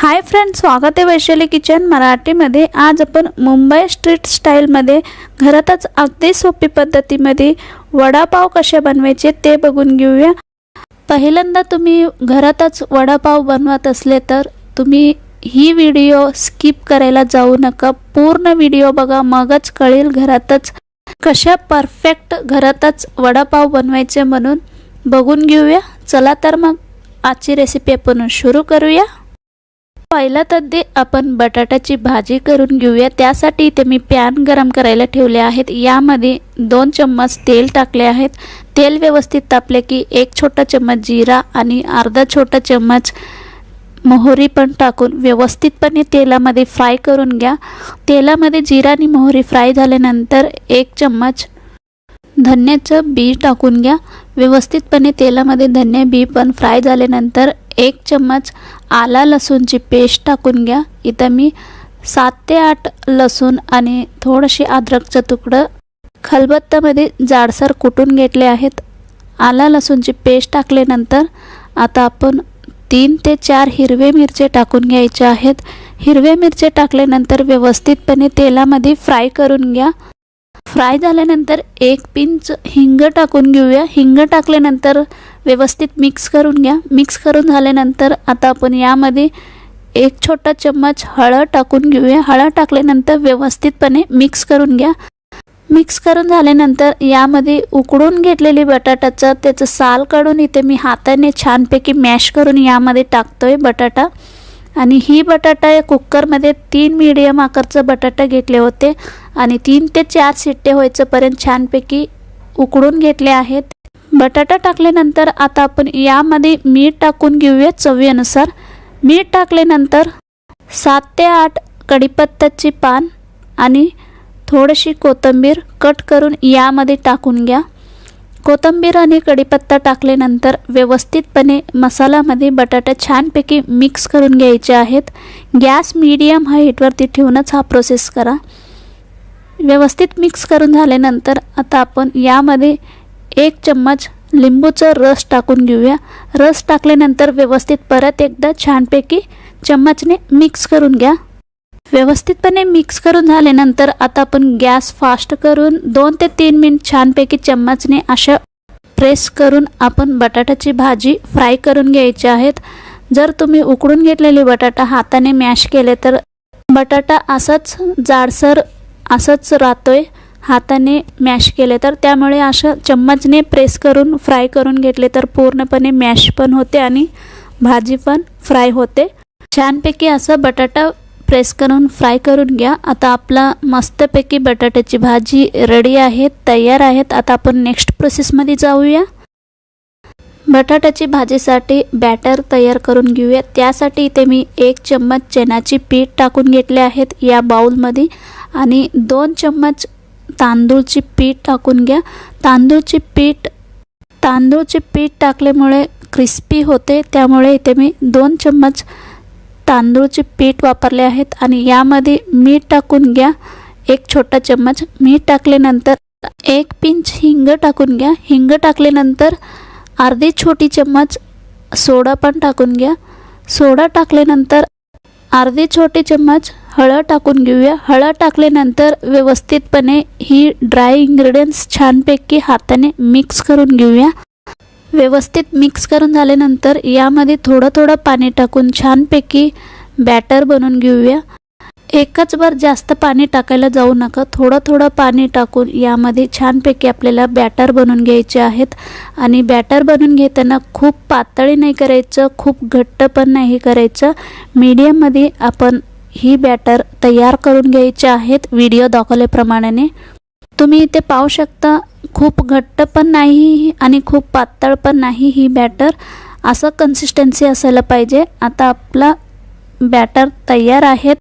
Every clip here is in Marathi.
हाय फ्रेंड स्वागत आहे वैशाली किचन मराठीमध्ये. आज आपण मुंबई स्ट्रीट स्टाईलमध्ये घरातच अगदी सोपी पद्धतीमध्ये वडापाव कसे बनवायचे ते बघून घेऊया. पहिल्यांदा तुम्ही घरातच वडापाव बनवत असले तर तुम्ही ही व्हिडिओ स्किप करायला जाऊ नका. पूर्ण व्हिडिओ बघा मगच कळेल घरातच कशा परफेक्ट घरातच वडापाव बनवायचे म्हणून. बघून घेऊया. चला तर मग आजची रेसिपी आपण सुरू करूया. पहिला तद्दे आपण बटाट्याची भाजी करून घेऊया. त्यासाठी इथे मी पॅन गरम करायला ठेवले आहेत. यामध्ये दोन चम्मच तेल टाकले आहेत. तेल व्यवस्थित तापले की एक छोटा चम्मच जिरा आणि अर्धा छोटा चम्मच मोहरी पण टाकून व्यवस्थितपणे तेलामध्ये फ्राय करून घ्या. तेलामध्ये जिरा आणि मोहरी फ्राय झाल्यानंतर एक चम्मच धन्याचं बी टाकून घ्या. व्यवस्थितपणे तेलामध्ये धन्या बी पण फ्राय झाल्यानंतर एक चम्मच आला लसूणची पेस्ट टाकून घ्या. इथं मी सात ते आठ लसूण आणि थोडंशी अद्रकचं तुकडं खलबत्त्यामध्ये जाडसर कुटून घेतले आहेत. आला लसूणची पेस्ट टाकल्यानंतर आता आपण तीन ते चार हिरवे मिरचे टाकून घ्यायचे आहेत. हिरवे मिरचे टाकल्यानंतर व्यवस्थितपणे तेलामध्ये फ्राय करून घ्या. फ्राय झाल्यानंतर एक पिंच हिंग टाकून घेऊया. हिंग टाकल्यानंतर व्यवस्थित मिक्स करून घ्या. मिक्स करून झाल्यानंतर आता आपण यामध्ये एक छोटा चम्मच हळद टाकून घेऊया. हळद टाकल्यानंतर व्यवस्थितपणे मिक्स करून घ्या. मिक्स करून झाल्यानंतर यामध्ये उकडून घेतलेली बटाट्याचं त्याचं साल काढून इथे मी हाताने छानपैकी मॅश करून यामध्ये टाकतोय बटाटा. आणि ही बटाटा या कुकरमध्ये तीन मीडियम आकारचं बटाटा घेतले होते. आणि तीन ते चार शिट्टे व्हायचंपर्यंत छानपैकी उकडून घेतले आहेत. बटाटा टाकल्यानंतर आता आपण यामध्ये मीठ टाकून घेऊया चवीनुसार. मीठ टाकल्यानंतर सात ते आठ कढीपत्त्याची पान आणि थोडीशी कोथिंबीर कट करून यामध्ये टाकून घ्या. कोथिंबीर आणि कढीपत्ता टाकल्यानंतर व्यवस्थितपणे मसाल्यामध्ये बटाटा छानपैकी मिक्स करून घ्यायचे आहेत. गॅस मीडियम हाईटवरती ठेवूनच हा प्रोसेस करा. व्यवस्थित मिक्स करून झाल्यानंतर आता आपण यामध्ये एक चम्मच लिंबूचा रस टाकून घेऊया. रस टाकल्यानंतर व्यवस्थित परत एकदा छानपैकी चम्मचने मिक्स करून घ्या. व्यवस्थितपणे मिक्स करून झाल्यानंतर आता आपण गॅस फास्ट करून दोन ते तीन मिनिट छानपैकी चम्मचने अशा प्रेस करून आपण बटाट्याची भाजी फ्राय करून घ्यायची आहेत. जर तुम्ही उकडून घेतलेली बटाटा हाताने मॅश केले तर बटाटा असाच जाडसर असंच राहतोय. हाताने मॅश केले तर त्यामुळे असं चम्मचने प्रेस करून फ्राय करून घेतले तर पूर्णपणे मॅश पण होते आणि भाजी पण फ्राय होते. छानपैकी असं बटाटा प्रेस करून फ्राय करून घ्या. आता आपला मस्तपैकी बटाट्याची भाजी रेडी आहे तयार आहेत. आता आपण नेक्स्ट प्रोसेसमध्ये जाऊया. बटाट्याची भाजीसाठी बॅटर तयार करून घेऊया. त्यासाठी इथे मी एक चम्मच चण्याची पीठ टाकून घेतले आहेत या बाउलमध्ये आणि दोन चम्मच तांदूळची पीठ टाकून घ्या. तांदूळची पीठ तांदूळचे पीठ टाकल्यामुळे क्रिस्पी होते. त्यामुळे इथे मी दोन चम्मच तांदूळचे पीठ वापरले आहेत आणि यामध्ये मीठ टाकून घ्या. एक छोटा चम्मच मीठ टाकल्यानंतर एक पिंच हिंग टाकून घ्या. हिंग टाकल्यानंतर अर्धी छोटी चम्मच सोडा पण टाकून घ्या. सोडा टाकल्यानंतर अर्धी छोटी चम्मच हळद टाकून घेऊया. हळद टाकल्यानंतर व्यवस्थितपणे ही ड्राय इंग्रेडियंट्स छानपैकी हाताने मिक्स करून घेऊया. व्यवस्थित मिक्स करून झाल्यानंतर यामध्ये थोडं थोडं पाणी टाकून छानपैकी बॅटर बनवून घेऊया. एकच बार जास्त पाणी टाकायला जाऊ नका. थोडं थोडं पाणी टाकून यामध्ये छानपैकी आपल्याला बॅटर बनवून घ्यायचे आहेत. आणि बॅटर बनवून घेताना खूप पातळी नाही करायचं खूप घट्ट पण नाही करायचं. मीडियममध्ये आपण ही बॅटर तयार करून घ्यायचे आहेत. व्हिडिओ दाखवल्याप्रमाणे. तुम्ही इथे पाहू शकता खूप घट्ट पण नाही आणि खूप पातळ पण नाही ही बॅटर असं कन्सिस्टन्सी असायला पाहिजे. आता आपला बॅटर तयार आहे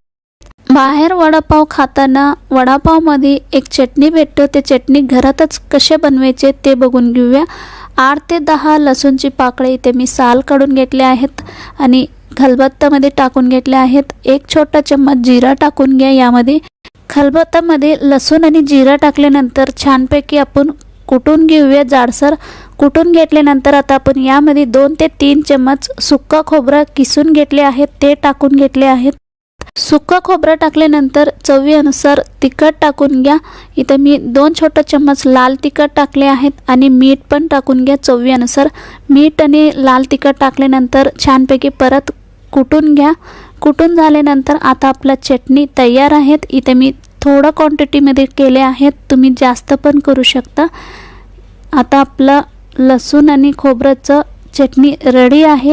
बाहेर वडापाव खाताना वडापावमध्ये एक चटणी भेटते. ते चटणी घरातच कसे बनवायचे ते बघून घेऊया. आठ ते दहा लसूणची पाकळी इथे मी साल काढून घेतले आहेत आणि खलबत्तामध्ये टाकून घेतले आहेत. एक छोटा चम्मच जिरा टाकून घ्या यामध्ये. खलबत्तामध्ये लसूण आणि जिरा टाकल्यानंतर छानपैकी आपण कुटून घेऊया जाडसर. कुटून घेतल्यानंतर आता आपण यामध्ये दोन ते तीन चम्मच सुक्का खोबरं किसून घेतले आहेत. ते टाकून घेतले आहेत. सुक्का खोबरं टाकल्यानंतर चवीनुसार तिखट टाकून घ्या. इथं मी दोन छोटे चम्मच लाल तिखट टाकले आहेत आणि मीठ पण टाकून घ्या चवीनुसार. मीठ आणि लाल तिखट टाकल्यानंतर छानपैकी परत कुटून घ्या. कुटून झाल्यानंतर आता आपला चटणी तयार आहेत. इथे मी थोडं क्वांटिटीमध्ये केले आहेत. तुम्ही जास्त पण करू शकता. आता आपलं लसूण आणि खोबऱ्याचं चटणी रेडी आहे.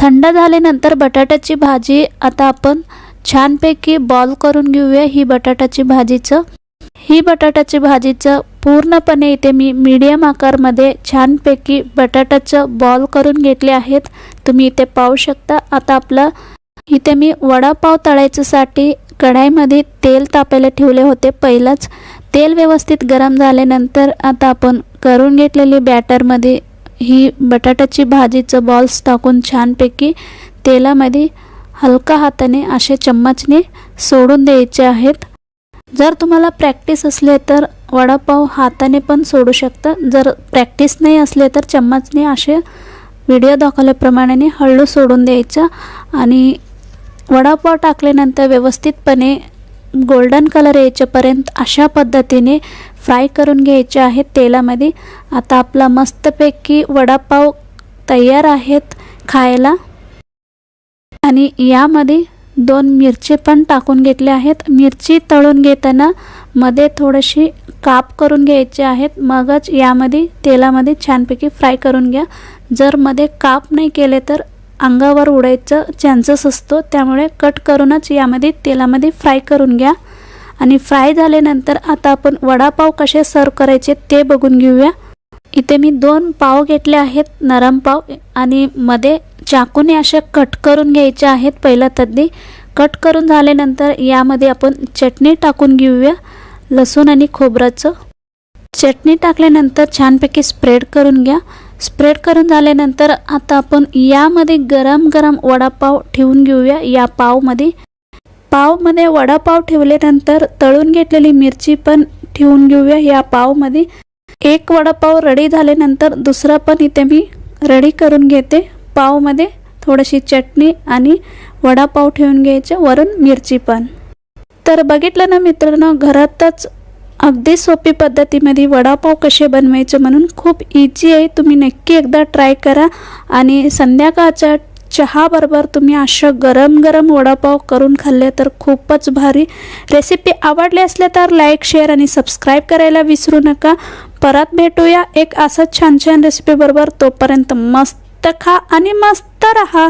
थंड झाल्यानंतर बटाट्याची भाजी आता आपण छानपैकी बॉल करून घेऊया. ही बटाट्याची भाजीचं ही बटाट्याची भाजीचं पूर्णपणे इथे मी मीडियम आकारमध्ये छानपैकी बटाट्याचं बॉल करून घेतले आहेत. तुम्ही इथे पाहू शकता. आता आपलं इथे मी वडापाव तळायच्यासाठी कढाईमध्ये तेल तापायला ठेवले होते पहिलंच. तेल व्यवस्थित गरम झाल्यानंतर आता आपण करून घेतलेली बॅटरमध्ये ही बटाट्याची भाजीचं बॉल्स टाकून छानपैकी तेलामध्ये हलका हाताने असे चम्मचने सोडून द्यायचे आहेत. जर तुम्हाला प्रॅक्टिस असले तर वडापाव हाताने पण सोडू शकता. जर प्रॅक्टिस नाही असले तर चम्मचने असे व्हिडिओ दाखवल्याप्रमाणे हळू सोडून द्यायचं. आणि वडापाव टाकल्यानंतर व्यवस्थितपणे गोल्डन कलर यायच्यापर्यंत अशा पद्धतीने फ्राय करून घ्यायचे आहेत तेलामध्ये. आता आपला मस्तपैकी वडापाव तयार आहेत खायला. आणि यामध्ये दोन मिरची पण टाकून घेतले आहेत. मिरची तळून घेताना मध्ये थोडीशी काप करून घ्यायचे आहेत. मगच यामध्ये तेलामध्ये छानपैकी फ्राय करून घ्या. जर मध्ये काप नाही केले तर अंगावर उडायचं चान्सेस असतो. त्यामुळे कट करूनच यामध्ये तेलामध्ये फ्राय करून घ्या. आणि फ्राय झाल्यानंतर आता आपण वडापाव कसे सर्व करायचे ते बघून घेऊया. इथे मी दोन पाव घेतले आहेत नरम पाव. आणि मध्ये चाकूने असे कट करून घ्यायचे आहेत पहिला तद्दी. कट करून झाल्यानंतर यामध्ये आपण चटणी टाकून घेऊया लसूण आणि खोबऱ्याचं. चटणी टाकल्यानंतर छानपैकी स्प्रेड करून घ्या. स्प्रेड करून झाल्यानंतर आता आपण यामध्ये गरम गरम वडापाव ठेवून घेऊया या पावमध्ये. पावमध्ये वडापाव ठेवल्यानंतर तळून घेतलेली मिरची पण ठेवून घेऊया या पावमध्ये. एक वडापाव रेडी झाल्यानंतर दुसरा पण इथे मी रेडी करून घेते. पावमध्ये थोडीशी चटणी आणि वडापाव ठेवून घ्यायचे वरून मिरची पण. तर बघितलं ना मित्रांनो घरातच अगदी सोपी पद्धतीमध्ये वडापाव कसे बनवायचे म्हणून खूप इझी आहे. तुम्ही नक्की एकदा ट्राय करा आणि संध्याकाळच्या चहाबरोबर तुम्ही असं गरम गरम वडापाव करून खाल्ले तर खूपच भारी. रेसिपी आवडली असल्या तर लाईक शेअर आणि सबस्क्राईब करायला विसरू नका. परत भेटूया एक असंच छान छान रेसिपीबरोबर तोपर्यंत मस्त खा आणि मस्त रहा.